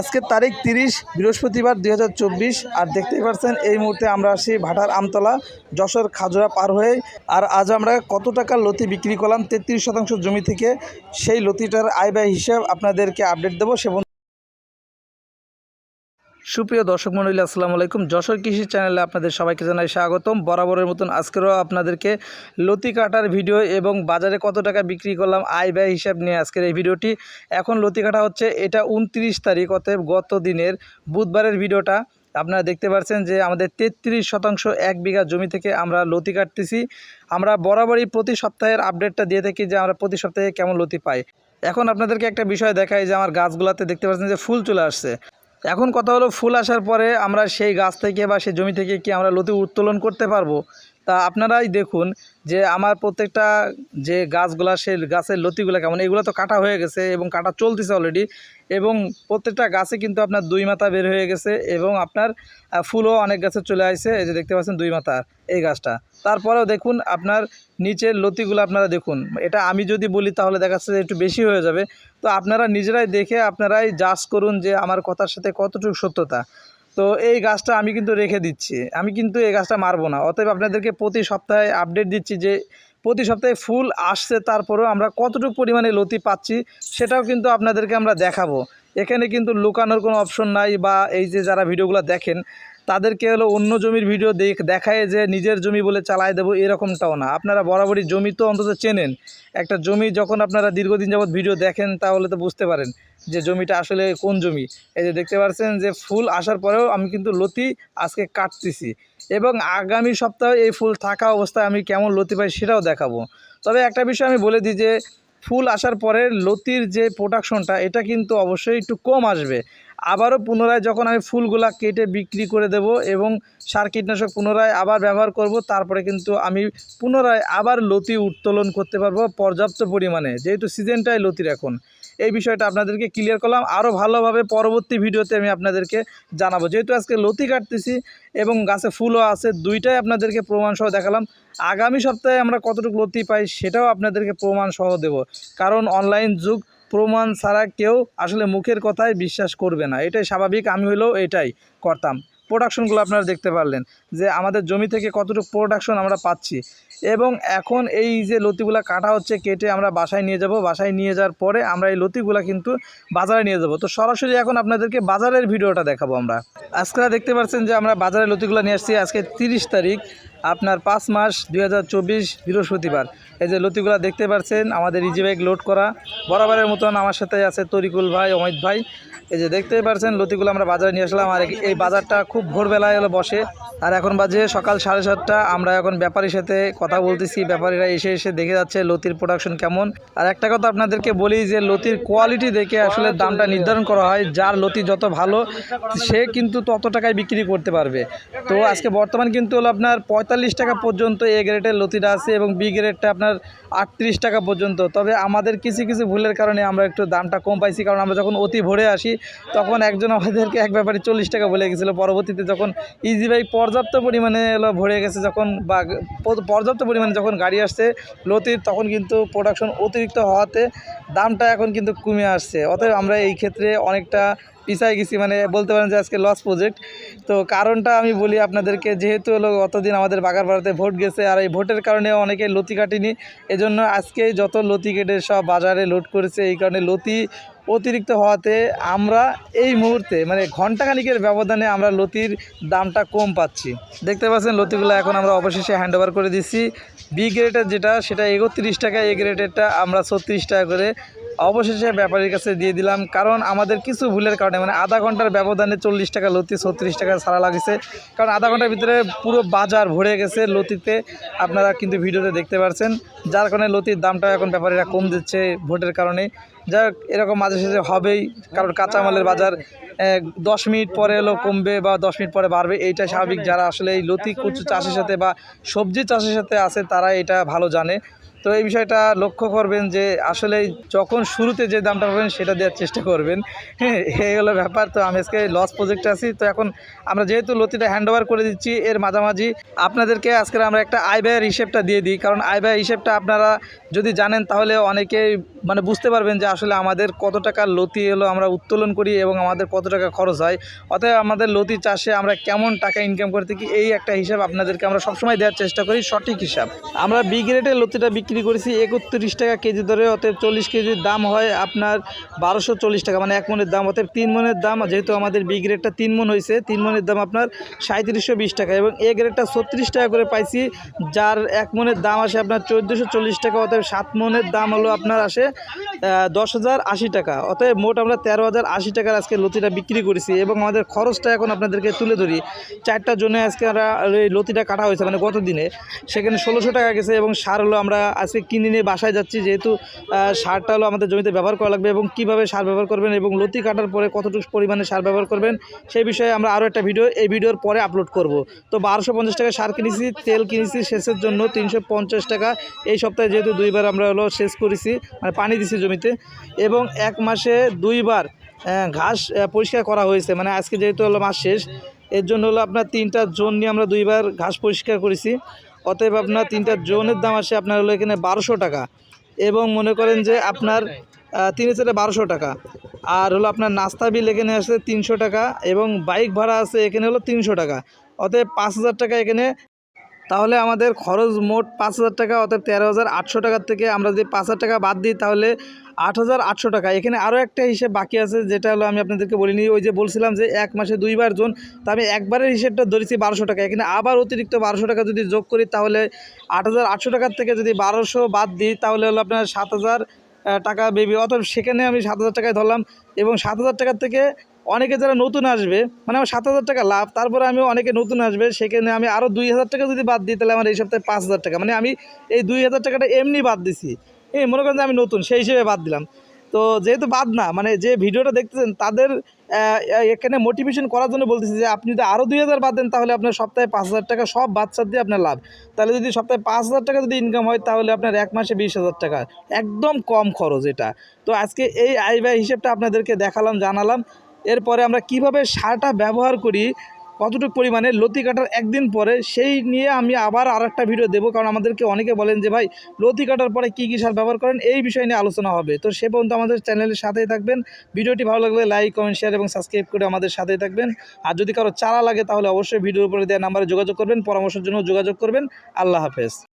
আজকের তারিখ তিরিশ, বৃহস্পতিবার দু হাজার চব্বিশ। আর দেখতেই পাচ্ছেন, এই মুহূর্তে আমরা আসি ভাটার আমতলা, যশোর খাজুরা পার হয়ে। আর আজ আমরা কত টাকার লতি বিক্রি করলাম? তেত্রিশ শতাংশ জমি থেকে সেই লতিটার আয় ব্যয় হিসাব আপনাদেরকে আপডেট দেবো। সে সুপ্রিয় দর্শক মন্ডলী আসসালামু আলাইকুম। যশোর কৃষি চ্যানেলে আপনাদের সবাইকে জানাই স্বাগতম। বরাবরের মতন আজকেরও আপনাদেরকে লতি কাটার ভিডিও এবং বাজারে কত টাকা বিক্রি করলাম, আয় ব্যয় হিসাব নিয়ে আজকের এই ভিডিওটি। এখন লতি কাটা হচ্ছে, এটা উনত্রিশ তারিখ, অতএব গত দিনের বুধবারের ভিডিওটা। আপনারা দেখতে পাচ্ছেন যে আমাদের তেত্রিশ শতাংশ এক বিঘা জমি থেকে আমরা লতি কাটতেছি। আমরা বরাবরই প্রতি সপ্তাহের আপডেটটা দিয়ে থাকি যে আমরা প্রতি সপ্তাহে কেমন লতি পাই। এখন আপনাদেরকে একটা বিষয় দেখাই যে আমার গাছগুলোতে দেখতে পাচ্ছেন যে ফুল চলে আসছে। এখন কথা হলো ফুল আসার পরে আমরা সেই গাছ থেকে বা সেই জমি থেকে কি আমরা লতি উত্তোলন করতে পারব? তা আপনারাই দেখুন যে আমার প্রত্যেকটা যে গাছগুলা সেই গাছের লতিগুলো কেমন, এগুলো তো কাটা হয়ে গেছে এবং কাটা চলতেছে অলরেডি এবং প্রত্যেকটা গাছে কিন্তু আপনার দুই মাথা বের হয়ে গেছে এবং আপনার ফুলও অনেক গাছে চলে আসছে এই যে দেখতে পাচ্ছেন দুই মাথা এই গাছটা। তারপরেও দেখুন আপনার নিচের লতিগুলো আপনারা দেখুন, এটা আমি যদি বলি তাহলে দেখা যাচ্ছে একটু বেশি হয়ে যাবে। তো আপনারা নিজেরাই দেখে আপনারাই জাজ করুন যে আমার কথার সাথে কতটুকু সত্যতা। তো এই গাছটা আমি কিন্তু রেখে দিচ্ছি। আমি কিন্তু এই গাছটা মারবো না। অতএব আপনাদেরকে প্রতি সপ্তাহে আপডেট দিচ্ছি যে, প্রতি সপ্তাহে ফুল আসছে, তারপরেও আমরা কতটুকু পরিমাণে লতি পাচ্ছি, সেটাও কিন্তু আপনাদেরকে আমরা দেখাবো। এখানে কিন্তু লুকানোর কোনো অপশন নাই বা এই যে যারা ভিডিওগুলো দেখেন তাদেরকে হলো অন্য জমির ভিডিও দেখ দেখায় যে নিজের জমি বলে চালায় দেবো, এরকমটাও না। আপনারা বরাবরই জমি তো অন্তত চেনেন। একটা জমি যখন আপনারা দীর্ঘদিন যাবৎ ভিডিও দেখেন, তাহলে তো বুঝতে পারেন যে জমিটা আসলে কোন জমি। এই যে দেখতে পাচ্ছেন যে ফুল আসার পরেও আমি কিন্তু লতি আজকে কাটতেছি এবং আগামী সপ্তাহে এই ফুল থাকা অবস্থায় আমি কেমন লতি পাই সেটাও দেখাবো। তবে একটা বিষয় আমি বলে দিই যে, ফুল আসার পরে লতির যে প্রোডাকশনটা এটা কিন্তু অবশ্যই একটু কম আসবে। আবারও পুনরায় যখন আমি ফুলগুলা কেটে বিক্রি করে দেব এবং সার কীটনাশক পুনরায় আবার ব্যবহার করব, তারপরে কিন্তু আমি পুনরায় আবার লতি উত্তোলন করতে পারব পর্যাপ্ত পরিমাণে। যেহেতু সিজনটাই লতির এখন, এই বিষয়টা আপনাদেরকে ক্লিয়ার করলাম। আরও ভালোভাবে পরবর্তী ভিডিওতে আমি আপনাদেরকে জানাব। যেহেতু আজকে লতি কাটতেছি এবং গাছে ফুলও আছে, দুইটাই আপনাদেরকে প্রমাণ সহ দেখালাম। আগামী সপ্তাহে আমরা কতটুকু লতি পাই সেটাও আপনাদেরকে প্রমাণ সহ দেব। কারণ অনলাইন যুগ প্রমাণ ছাড়া কেউ আসলে মুখের কথায় বিশ্বাস করবে না। এটাই স্বাভাবিক, আমি হলেও এটাই করতাম। প্রোডাকশনগুলো আপনারা দেখতে পারলেন যে আমাদের জমি থেকে কতটুকু প্রোডাকশন আমরা পাচ্ছি। এবং এখন এই যে লতিগুলো কাটা হচ্ছে, কেটে আমরা বাসায় নিয়ে যাব। বাসায় নিয়ে যাওয়ার পরে আমরা এই লতিগুলো কিন্তু বাজারে নিয়ে যাব। তো সরাসরি এখন আপনাদেরকে বাজারের ভিডিওটা দেখাবো আমরা। আজকে দেখতে পাচ্ছেন যে আমরা বাজারে লতিগুলো নিয়ে আসছি। আজকে তিরিশ তারিখ। আপনার পাঁচ মাস দুই হাজার চব্বিশ বৃহস্পতিবার। এই যে লতিগুলা দেখতে পাচ্ছেন, আমাদের ইজি বাইক লোড করা। বরাবরের মতন আমার সাথে আছে তরিকুল ভাই, অমিত ভাই। এই যে দেখতেই পাচ্ছেন, লতিগুলো আমরা বাজারে নিয়ে আসলাম। আর এই- বাজারটা খুব ভোরবেলায় হলো বসে। আর এখন বাজে সকাল সাড়ে সাতটা। আমরা এখন ব্যাপারীর সাথে কথা বলতেছি। ব্যাপারীরা এসে এসে দেখে যাচ্ছে লতির প্রোডাকশন কেমন। আর একটা কথা আপনাদেরকে বলি যে, লতির কোয়ালিটি দেখে আসলে দামটা নির্ধারণ করা হয়। যার লতি যত ভালো, সে কিন্তু তত টাকায় বিক্রি করতে পারবে। তো আজকে বর্তমান কিন্তু হলো আপনার পঁয়তাল্লিশ টাকা পর্যন্ত এ গ্রেডের লতিটা আছে এবং বি গ্রেডটা আপনার আটত্রিশ টাকা পর্যন্ত। তবে আমাদের কিছু কিছু ভুলের কারণে আমরা একটু দামটা কম পাইছি, কারণ আমরা যখন অতি ভরে আসি, তখন একজন আমাদেরকে এক ব্যাপারে চল্লিশ টাকা বলে গেছিল। পরবর্তীতে যখন ইজি বাইক পর্যাপ্ত পরিমাণে ভরে গেছে যখন বা পর্যাপ্ত পরিমাণে যখন গাড়ি আসছে লতির, তখন কিন্তু প্রোডাকশন অতিরিক্ত হওয়াতে দামটা এখন কিন্তু কমে আসছে। অতএব আমরা এই ক্ষেত্রে অনেকটা পিছায় গেছি মানে বলতে পারেন যে আজকে লস প্রজেক্ট তো কারণটা আমি বলি আপনাদেরকে, যেহেতু হলো অতদিন আমাদের বাগারপাড়াতে ভোট গেছে, আর এই ভোটের কারণে অনেকে লতি কাটেনি। এজন্য আজকে যত লতি কেটে সব বাজারে লোড করেছে, এই কারণে লতি অতিরিক্ত হওয়াতে আমরা এই মুহূর্তে মানে ঘন্টাখানিকের ব্যবধানে আমরা লতির দামটা কম পাচ্ছি। দেখতে পাচ্ছেন, লতিগুলো এখন আমরা অবশেষে হ্যান্ড করে দিচ্ছি। বি গ্রেডের যেটা, সেটা একত্রিশ টাকা এ গ্রেডেরটা আমরা ছত্রিশ টাকা করে অবশেষে ব্যাপারীর কাছে দিয়ে দিলাম, কারণ আমাদের কিছু ভুলের কারণে মানে আধা ঘণ্টার ব্যবধানে চল্লিশ টাকা লতি, ছত্রিশ টাকা ছাড়া লাগছে কারণ আধা ঘণ্টার ভিতরে পুরো বাজার ভরে গেছে লতিতে, আপনারা কিন্তু ভিডিওতে দেখতে পাচ্ছেন যার কারণে লতির দামটা এখন ব্যাপারীরা কম দিচ্ছে ভোটের কারণে। যাই এরকম মাঝে সাঝে হবেই, কারণ কাঁচামালের বাজার দশ মিনিট পরে এলো কমবে বা দশ মিনিট পরে বাড়বে এইটা স্বাভাবিক। যারা আসলে এই লতি, কুচু চাষের সাথে বা সবজি চাষের সাথে আছে, তারা এটা ভালো জানে। তো এই বিষয়টা লক্ষ্য করবেন যে আসলে যখন শুরুতে যে দামটা পাবেন সেটা দেওয়ার চেষ্টা করবেন। হ্যাঁ এই হলো ব্যাপার। তো আমি আজকে লস প্রজেক্টে আছি। তো এখন আমরা যেহেতু লতিটা হ্যান্ড ওভার করে দিচ্ছি, এর মাঝামাঝি আপনাদেরকে আজকে আমরা একটা আয় ব্যয়ের হিসেবটা দিয়ে দিই। কারণ আয় ব্যয়ের হিসেবটা আপনারা যদি জানেন, তাহলে অনেকেই মানে বুঝতে পারবেন যে আসলে আমাদের কত টাকা লতি এলো আমরা উত্তোলন করি এবং আমাদের কত টাকা খরচ হয়। অতএব আমাদের লতি চাষে আমরা কেমন টাকা ইনকাম করতে থাকি এই একটা হিসাব আপনাদেরকে আমরা সবসময় দেওয়ার চেষ্টা করি, সঠিক হিসাব। আমরা বি গ্রেডের লতিটা বিক্রি করেছি একত্রিশ টাকা কেজি ধরে, অতএব চল্লিশ কেজির দাম হয় আপনার বারোশো চল্লিশ টাকা মানে এক মনের দাম। অতএব তিন মনের দাম, যেহেতু আমাদের বি গ্রেডটা তিন মন হয়েছে, তিন মনের দাম আপনার সাঁত্রিশশো বিশ টাকা এবং এ গ্রেডটা ছত্রিশ টাকা করে পাইছি, যার এক মনের দাম আসে আপনার চোদ্দোশো চল্লিশ টাকা, অতএব সাত মনের দাম হলো আপনার আসে দশ হাজার আশি টাকা। অতএব মোট আমরা তেরো হাজার আশি টাকার আজকে লতিটা বিক্রি করেছি এবং আমাদের খরচটা এখন আপনাদেরকে তুলে ধরি। চারটা জন্য আজকে আমরা লতিটা কাটা হয়েছে মানে গত দিনে সেখানে ষোলোশো টাকা গেছে এবং সার হলো আমরা আজকে কিনে নিয়ে বাসায় যাচ্ছি, যেহেতু সারটা হলো আমাদের জমিতে ব্যবহার করা লাগবে এবং কীভাবে সার ব্যবহার করবেন এবং লতি কাটার পরে কতটুকু পরিমাণে সার ব্যবহার করবেন, সেই বিষয়ে আমরা আরও একটা ভিডিও, এই ভিডিওর পরে আপলোড করব। তো বারোশো পঞ্চাশ টাকা সার কিনেছি, তেল কিনেছি সেচের জন্য তিনশো পঞ্চাশ টাকা। এই সপ্তাহে যেহেতু দুইবার আমরা হলো সেচ করেছি মানে পানি দিছি জমিতে এবং এক মাসে দুইবার ঘাস পরিষ্কার করা হয়েছে। মানে আজকে যেহেতু হলো মাস শেষ, এর জন্য হলো আপনার তিনটা জোন নিয়ে আমরা দুইবার ঘাস পরিষ্কার করেছি। অতএব আপনার তিনটা জোনের দাম আসে আপনার হলো এখানে বারোশো টাকা। এবং মনে করেন যে আপনার তিন চারে বারোশো টাকা। আর হলো আপনার নাস্তা বিল এখানে আসে তিনশো টাকা এবং বাইক ভাড়া আছে এখানে হলো তিনশো টাকা। অতএব পাঁচ হাজার টাকা এখানে তাহলে আমাদের খরচ মোট পাঁচ হাজার টাকা অর্থাৎ তেরো হাজার আটশো টাকার থেকে আমরা যদি পাঁচ হাজার টাকা বাদ দিই, তাহলে আট হাজার আটশো টাকা। এখানে আরও একটা হিসেব বাকি আছে, যেটা হলো আমি আপনাদেরকে বলিনি, ওই যে বলছিলাম যে এক মাসে দুইবার জন, তা আমি একবারের হিসেবটা ধরেছি বারোশো টাকা। এখানে আবার অতিরিক্ত বারোশো টাকা যদি যোগ করি, তাহলে আট হাজার আটশো টাকার থেকে যদি বারোশো বাদ দিই, তাহলে হলো আপনার সাত হাজার টাকা বেবি অত সেখানে আমি সাত হাজার টাকায় ধরলাম এবং সাত হাজার টাকার থেকে অনেকে যারা নতুন আসবে মানে আমার সাত হাজার টাকা লাভ, তারপরে আমি অনেকে নতুন আসবে, সেখানে আমি আরও দুই হাজার টাকা যদি বাদ দিই, তাহলে আমার এই সপ্তাহে পাঁচ হাজার টাকা। মানে আমি এই দুই হাজার টাকাটা এমনি বাদ দিছি। এই মনে করেন যে আমি নতুন, সেই হিসেবে বাদ দিলাম। তো যেহেতু বাদ না মানে যে ভিডিওটা দেখতেছেন, তাদের এখানে মোটিভেশন করার জন্য বলতেছি যে, আপনি যদি আরও দুই হাজার বাদ দেন, তাহলে আপনার সপ্তাহে পাঁচ হাজার টাকা সব বাচ্চার দিয়ে আপনার লাভ। তাহলে যদি সপ্তাহে পাঁচ হাজার টাকা যদি ইনকাম হয়, তাহলে আপনার এক মাসে বিশ হাজার টাকা। একদম কম খরচ এটা। তো আজকে এই আয় ব্যয় হিসেবটা আপনাদেরকে দেখালাম, জানালাম। এরপরে আমরা কীভাবে সারটা ব্যবহার করি, কতটুকু পরিমাণে লতি কাটার একদিন পরে সেই নিয়ে আমি আবার আর একটা ভিডিও দেবো। কারণ আমাদেরকে অনেকে বলেন যে, ভাই, লতি কাটার পরে কী কী সার ব্যবহার করেন? এই বিষয় নিয়ে আলোচনা হবে। তো সে পর্যন্ত আমাদের চ্যানেলের সাথেই থাকবেন। ভিডিওটি ভালো লাগলে লাইক কমেন্ট শেয়ার এবং সাবস্ক্রাইব করে আমাদের সাথেই থাকবেন। আর যদি কারও চারা লাগে, তাহলে অবশ্যই ভিডিওর উপরে দেওয়া নাম্বারে যোগাযোগ করবেন। পরামর্শের জন্য যোগাযোগ করবেন। আল্লাহ হাফেজ।